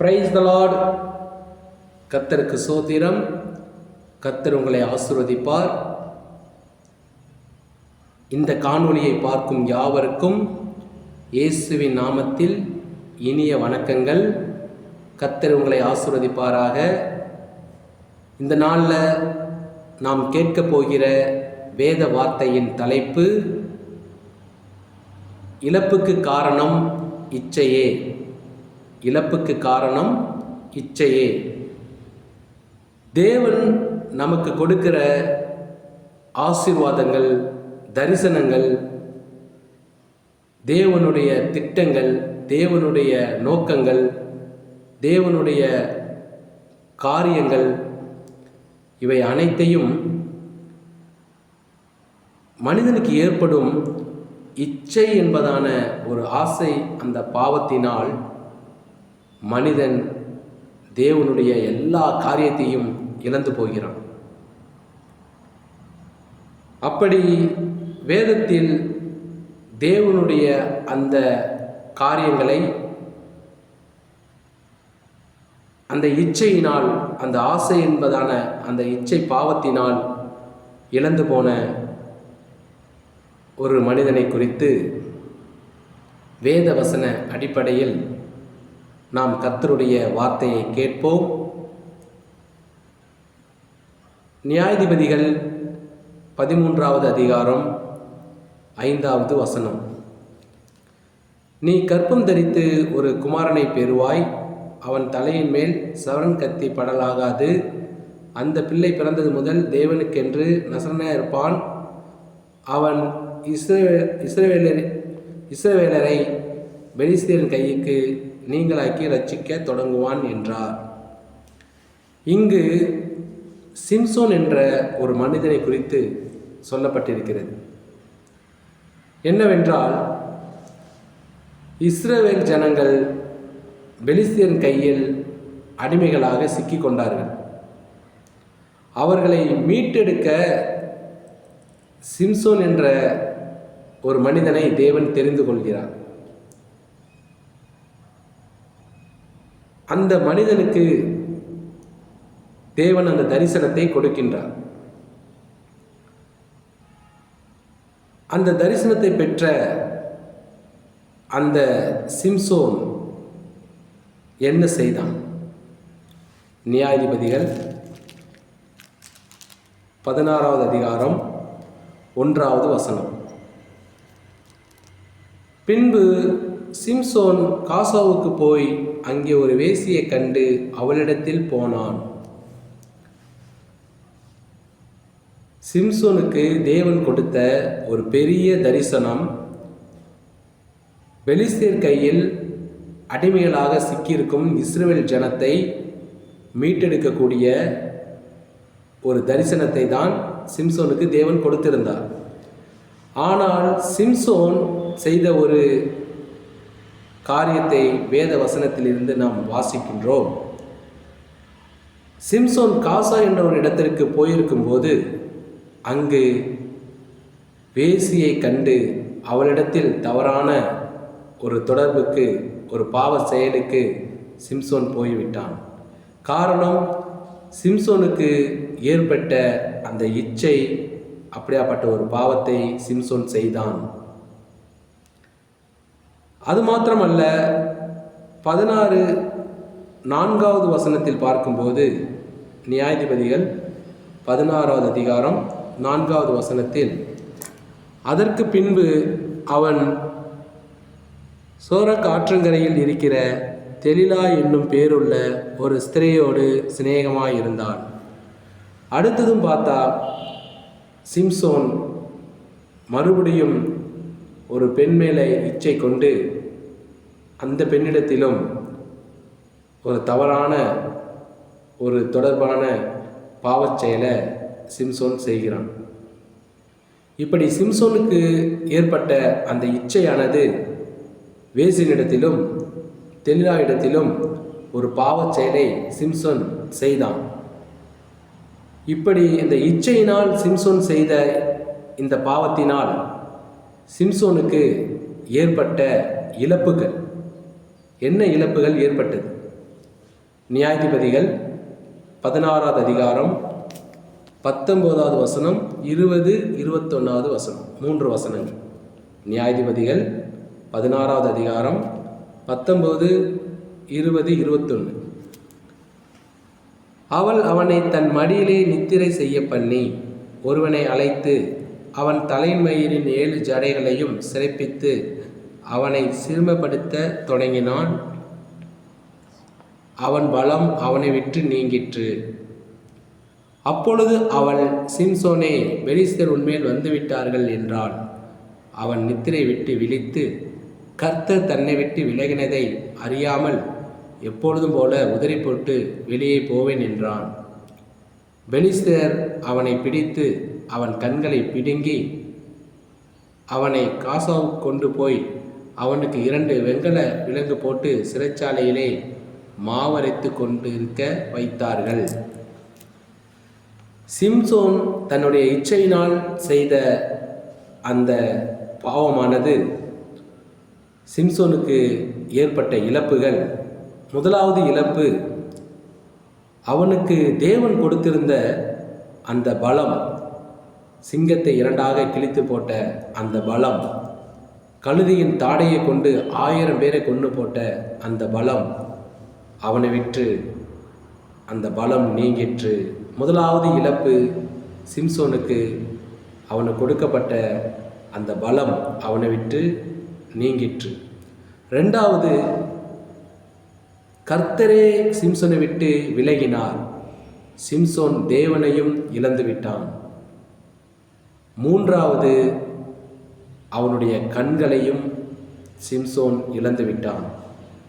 Praise the Lord கத்தருக்கு சோத்திரம். கத்தர் உங்களை ஆசிர்வதிப்பார். இந்த காணொளியை பார்க்கும் யாவருக்கும் இயேசுவின் நாமத்தில் இனிய வணக்கங்கள். கத்தர் உங்களை ஆசிர்வதிப்பாராக. இந்த நாளில் நாம் கேட்கப் போகிற வேத வார்த்தையின் தலைப்பு இழப்புக்கு காரணம் இச்சையே. இழப்புக்கு காரணம் இச்சையே. தேவன் நமக்கு கொடுக்கிற ஆசீர்வாதங்கள் தரிசனங்கள் தேவனுடைய திட்டங்கள் தேவனுடைய நோக்கங்கள் தேவனுடைய காரியங்கள் இவை அனைத்தையும் மனிதனுக்கு ஏற்படும் இச்சை என்பதான ஒரு ஆசை அந்த பாவத்தினால் மனிதன் தேவனுடைய எல்லா காரியத்தையும் இழந்து போகிறான். அப்படி வேதத்தில் தேவனுடைய அந்த காரியங்களை அந்த இச்சையினால் அந்த ஆசை என்பதான அந்த இச்சை பாவத்தினால் இழந்து போன ஒரு மனிதனை குறித்து வேத வசன அடிப்படையில் நாம் கத்தருடைய வார்த்தையை கேட்போம். நியாயாதிபதிகள் பதிமூன்றாவது அதிகாரம் ஐந்தாவது வசனம். நீ கற்பம் தரித்து ஒரு குமாரனை பெறுவாய். அவன் தலையின் மேல் சவரன் கத்தி படலாகாது. அந்த பிள்ளை பிறந்தது முதல் தேவனுக்கென்று நசரனாக இருப்பான். அவன் இஸ்ரே இஸ்ரவேலர் இஸ்ரவேலரை பெலிஸ்தியரின் கைக்கு நீங்களாக்கி ரச்சிக்க தொடங்குவான் என்றார். இங்கு சிம்சோன் என்ற ஒரு மனிதனை குறித்து சொல்லப்பட்டிருக்கிறது. என்னவென்றால் இஸ்ரேல் ஜனங்கள் பெலிஸ்தியன் கையில் அடிமைகளாக சிக்கிக் கொண்டார்கள். அவர்களை மீட்டெடுக்க சிம்சோன் என்ற ஒரு மனிதனை தேவன் தெரிந்து கொள்கிறார். அந்த மனிதனுக்கு தேவன் அந்த தரிசனத்தை கொடுக்கின்றார். அந்த தரிசனத்தை பெற்ற அந்த சிம்சோன் என்ன செய்தான்? நியாயாதிபதிகள் பதினாறாவது அதிகாரம் ஒன்றாவது வசனம். பின்பு சிம்சோன் காசாவுக்கு போய் அங்கே ஒரு வேசியை கண்டு அவளிடத்தில் போனான். சிம்சோனுக்கு தேவன் கொடுத்த ஒரு பெரிய தரிசனம் பெலிஸ்தீர் கையில் அடிமைகளாக சிக்கியிருக்கும் இஸ்ரேல் ஜனத்தை மீட்டெடுக்கக்கூடிய ஒரு தரிசனத்தை தான் சிம்சோனுக்கு தேவன் கொடுத்திருந்தார். ஆனால் சிம்சோன் செய்த ஒரு காரியத்தை வேத வசனத்திலிருந்து நாம் வாசிக்கின்றோம். சிம்சோன் காசா என்ற ஒரு இடத்திற்கு போயிருக்கும்போது அங்கு வேசியை கண்டு அவளிடத்தில் தவறான ஒரு தொடர்புக்கு ஒரு பாவ செயலுக்கு சிம்சோன் போய்விட்டான். காரணம் சிம்சோனுக்கு ஏற்பட்ட அந்த இச்சை அப்படியாப்பட்ட ஒரு பாவத்தை சிம்சோன் செய்தான். அது மாத்திரமல்ல பதினாறு நான்காவது வசனத்தில் பார்க்கும்போது நியாயாதிபதிகள் பதினாறாவது அதிகாரம் நான்காவது வசனத்தில் அதற்கு பின்பு அவன் சோரக் ஆற்றங்கரையில் இருக்கிற தெலிலா என்னும் பேருள்ள ஒரு ஸ்திரையோடு சிநேகமாக இருந்தான். அடுத்ததும் பார்த்தா சிம்சோன் மறுபடியும் ஒரு பெண் மேலே இச்சை கொண்டு அந்த பெண்ணிடத்திலும் ஒரு தவறான ஒரு தொடர்பான பாவச் செயலை சிம்சோன் செய்கிறான். இப்படி சிம்சோனுக்கு ஏற்பட்ட அந்த இச்சையானது வேசினிடத்திலும் தெலிலா இடத்திலும் ஒரு பாவச் செயலை சிம்சோன் செய்தான். இப்படி இந்த இச்சையினால் சிம்சோன் செய்த இந்த பாவத்தினால் சிம்சோனுக்கு ஏற்பட்ட இழப்புகள் என்ன இழப்புகள் ஏற்பட்டது? நியாயாதிபதிகள் பதினாறாவது அதிகாரம் பத்தொம்போதாவது வசனம் இருபது இருபத்தொன்னாவது வசனம் மூன்று வசனங்கள். நியாயாதிபதிகள் பதினாறாவது அதிகாரம் பத்தொம்போது இருபது இருபத்தொன்று அவள் அவனை தன் மடியிலே நித்திரை செய்ய பண்ணி ஒருவனை அழைத்து அவன் தலைமயிரின் ஏழு ஜடைகளையும் சிறப்பித்து அவனை சிறுமப்படுத்த தொடங்கினான். அவன் பலம் அவனை விட்டு நீங்கிற்று. அப்பொழுது அவள் சிம்சோனே பெலிஸ்தர் உன்மேல் வந்துவிட்டார்கள் என்றாள் அவன் நித்திரை விட்டு விழித்து கர்த்தர் தன்னை விட்டு விலகினதை அறியாமல் எப்பொழுதும் போல உதறி போட்டு வெளியே போவேன் என்றான். பெலிஸ்தர் அவனை பிடித்து அவன் கண்களை பிடுங்கி அவனை காசாவுக்கு கொண்டு போய் அவனுக்கு இரண்டு வெங்கல விலங்கு போட்டு சிறைச்சாலையிலே மாவரைத்து கொண்டிருக்க வைத்தார்கள். சிம்சோன் தன்னுடைய இச்சையினால் செய்த அந்த பாவமானது சிம்சோனுக்கு ஏற்பட்ட இழப்புகள். முதலாவது இழப்பு அவனுக்கு தேவன் கொடுத்திருந்த அந்த பலம் சிங்கத்தை இரண்டாக கிழித்து போட்ட அந்த பலம். கழுதியின் தாடையை கொண்டு ஆயிரம் பேரை கொண்டு போட்ட அந்த பலம் அவனை விற்று அந்த பலம் நீங்கிற்று. முதலாவது இழப்பு சிம்சோனுக்கு அவனுக்கு கொடுக்கப்பட்ட அந்த பலம் அவனை விட்டு நீங்கிற்று. ரெண்டாவது கர்த்தரே சிம்சோனை விட்டு விலகினார். சிம்சோன் தேவனையும் இழந்து விட்டான் மூன்றாவது அவனுடைய கண்களையும் சிம்சோன் இழந்து விட்டான்.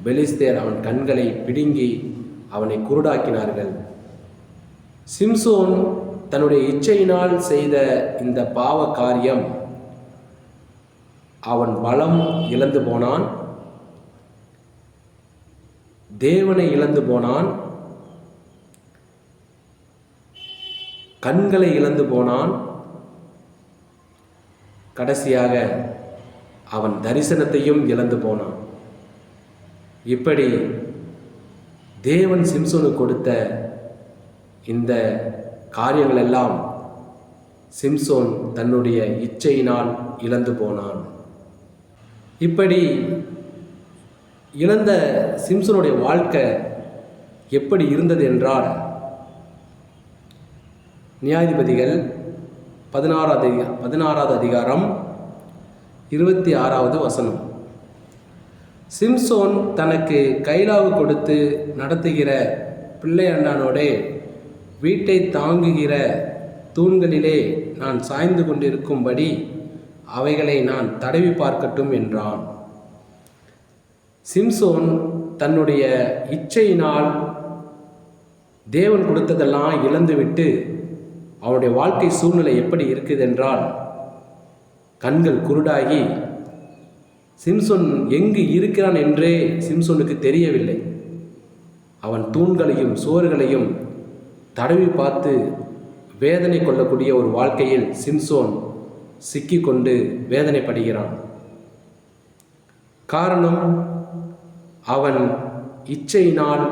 பெலிஸ்தேர் அவன் கண்களை பிடுங்கி அவனை குருடாக்கினார்கள். சிம்சோன் தன்னுடைய இச்சையினால் செய்த இந்த பாவ காரியம் அவன் பலம் இழந்து போனான் தேவனை இழந்து போனான் கண்களை இழந்து போனான் கடைசியாக அவன் தரிசனத்தையும் இழந்து போனான். இப்படி தேவன் சிம்சோனுக்கு கொடுத்த இந்த காரியங்கள் எல்லாம் சிம்சோன் தன்னுடைய இச்சையினால் இழந்து போனான். இப்படி இழந்த சிம்சனுடைய வாழ்க்கை எப்படி இருந்தது என்றால் நியாயாதிபதிகள் பதினாறாவது அதிகாரம் பதினாறாவது அதிகாரம் இருபத்தி ஆறாவது வசனம். சிம்சோன் தனக்கு கைலாவு கொடுத்து நடத்துகிற பிள்ளையண்டானோடே வீட்டை தாங்குகிற தூண்களிலே நான் சாய்ந்து கொண்டிருக்கும்படி அவைகளை நான் தடவி பார்க்கட்டும் என்றான். சிம்சோன் தன்னுடைய இச்சையினால் தேவன் கொடுத்ததெல்லாம் இழந்துவிட்டு அவனுடைய வாழ்க்கை சூழ்நிலை எப்படி இருக்குது என்றால் கண்கள் குருடாகி சிம்சோன் எங்கு இருக்கிறான் என்றே சிம்சோனுக்கு தெரியவில்லை. அவன் தூண்களையும் சுவர்களையும் தடவி பார்த்து வேதனை கொள்ளக்கூடிய ஒரு வாழ்க்கையில் சிம்சோன் சிக்கிக்கொண்டு வேதனைப்படுகிறான். காரணம் அவன் இச்சையினால்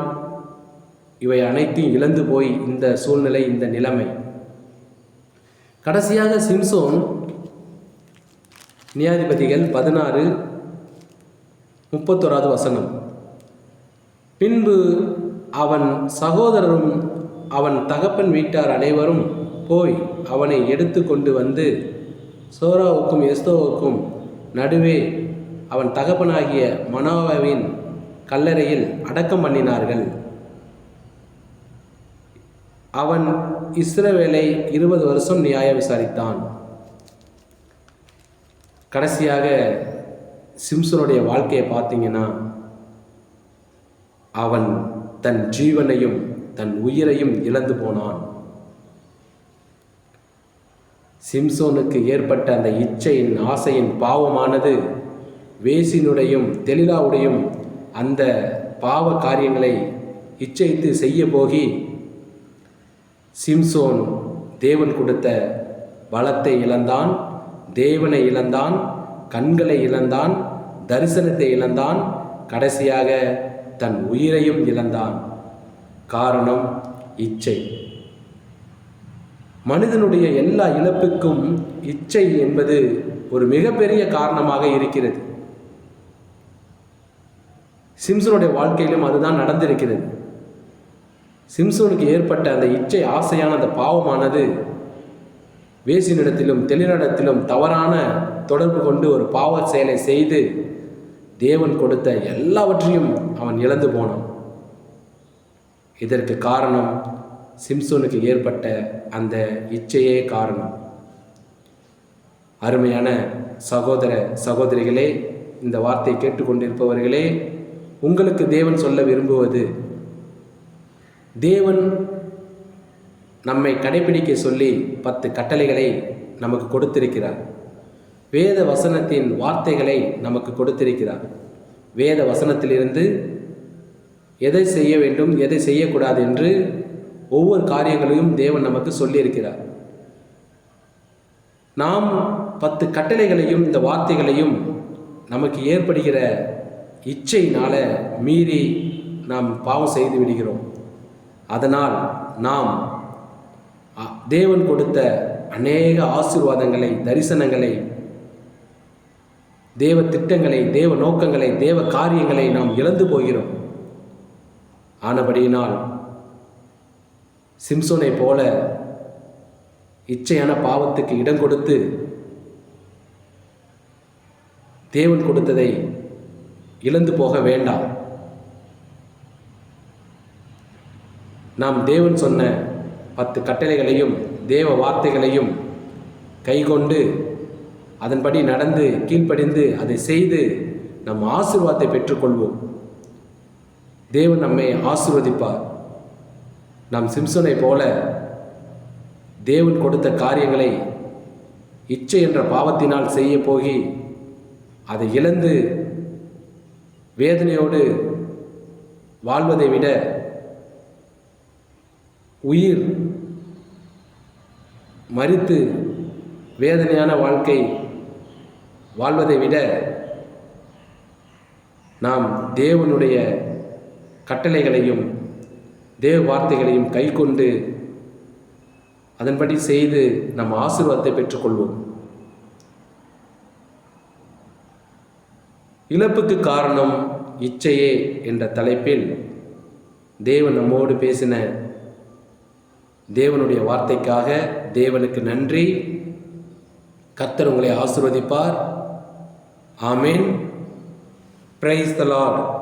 இவை அனைத்தையும் இழந்து போய் இந்த சூழ்நிலை இந்த நிலைமை. கடைசியாக சிம்சோன் நியாதிபதிகள் பதினாறு முப்பத்தோராவது வசனம். பின்பு அவன் சகோதரரும் அவன் தகப்பன் வீட்டார் அனைவரும் போய் அவனை எடுத்து கொண்டு வந்து சோராவுக்கும் எஸ்தோவுக்கும் நடுவே அவன் தகப்பனாகிய மனோவாவின் கல்லறையில் அடக்கம் பண்ணினார்கள். அவன் இஸ்ரவேலை இருபது வருஷம் நியாய விசாரித்தான். கடைசியாக சிம்சனுடைய வாழ்க்கையை பார்த்தீங்கன்னா அவன் தன் ஜீவனையும் தன் உயிரையும் இழந்து போனான். சிம்சோனுக்கு ஏற்பட்ட அந்த இச்சையின் ஆசையின் பாவமானது வேசினுடையும் தெளிலாவுடையும் அந்த பாவ காரியங்களை இச்சைத்து செய்ய போகி சிம்சோன் தேவன் கொடுத்த பலத்தை இழந்தான் தேவனை இழந்தான் கண்களை இழந்தான் தரிசனத்தை இழந்தான் கடைசியாக தன் உயிரையும் இழந்தான். காரணம் இச்சை. மனிதனுடைய எல்லா இழப்புக்கும் இச்சை என்பது ஒரு மிகப்பெரிய காரணமாக இருக்கிறது. சிம்சனுடைய வாழ்க்கையிலும் அதுதான் நடந்திருக்கிறது. சிம்சோனுக்கு ஏற்பட்ட அந்த இச்சை ஆசையான அந்த பாவமானது வேசினிடத்திலும் தெளினிடத்திலும் தவறான தொடர்பு கொண்டு ஒரு பாவ செயலை செய்து தேவன் கொடுத்த எல்லாவற்றையும் அவன் இழந்து போனான். இதற்கு காரணம் சிம்சோனுக்கு ஏற்பட்ட அந்த இச்சையே காரணம். அருமையான சகோதர சகோதரிகளே இந்த வார்த்தை கேட்டுக்கொண்டிருப்பவர்களே உங்களுக்கு தேவன் சொல்ல விரும்புவது தேவன் நம்மை கடைபிடிக்க சொல்லி பத்து கட்டளைகளை நமக்கு கொடுத்திருக்கிறார். வேத வசனத்தின் வார்த்தைகளை நமக்கு கொடுத்திருக்கிறார். வேத வசனத்திலிருந்து எதை செய்ய வேண்டும் எதை செய்யக்கூடாது என்று ஒவ்வொரு காரியங்களையும் தேவன் நமக்கு சொல்லியிருக்கிறார். நாம் பத்து கட்டளைகளையும் இந்த வார்த்தைகளையும் நமக்கு ஏற்படுகிற இச்சையினால மீறி நாம் பாவம் செய்து விடுகிறோம். அதனால் நாம் தேவன் கொடுத்த அநேக ஆசீர்வாதங்களை தரிசனங்களை தேவ திட்டங்களை தேவ நோக்கங்களை தேவ காரியங்களை நாம் இழந்து போகிறோம். ஆனபடியினால் சிம்சோனை போல இச்சையான பாவத்துக்கு இடம் கொடுத்து தேவன் கொடுத்ததை இழந்து போக வேண்டாம். நாம் தேவன் சொன்ன பத்து கட்டளைகளையும் தேவ வார்த்தைகளையும் கைகொண்டு அதன்படி நடந்து கீழ்ப்படிந்து அதை செய்து நம் ஆசீர்வாதத்தை பெற்றுக்கொள்வோம். தேவன் நம்மை ஆசிர்வதிப்பார். நாம் சிம்சனை போல தேவன் கொடுத்த காரியங்களை இச்சை என்ற பாவத்தினால் செய்ய போகி அதை இழந்து வேதனையோடு வாழ்வதை விட உயிர் மறித்து வேதனையான வாழ்க்கை வாழ்வதை விட நாம் தேவனுடைய கட்டளைகளையும் தேவ வார்த்தைகளையும் கைக்கொண்டு அதன்படி செய்து நம் ஆசீர்வாதத்தை பெற்றுக்கொள்வோம். இழப்புக்கு காரணம் இச்சையே என்ற தலைப்பில் தேவன் நம்மோடு பேசின தேவனுடைய வார்த்தைக்காக தேவனுக்கு நன்றி. கர்த்தர் உங்களை ஆசிர்வதிப்பார். ஆமேன். Praise the Lord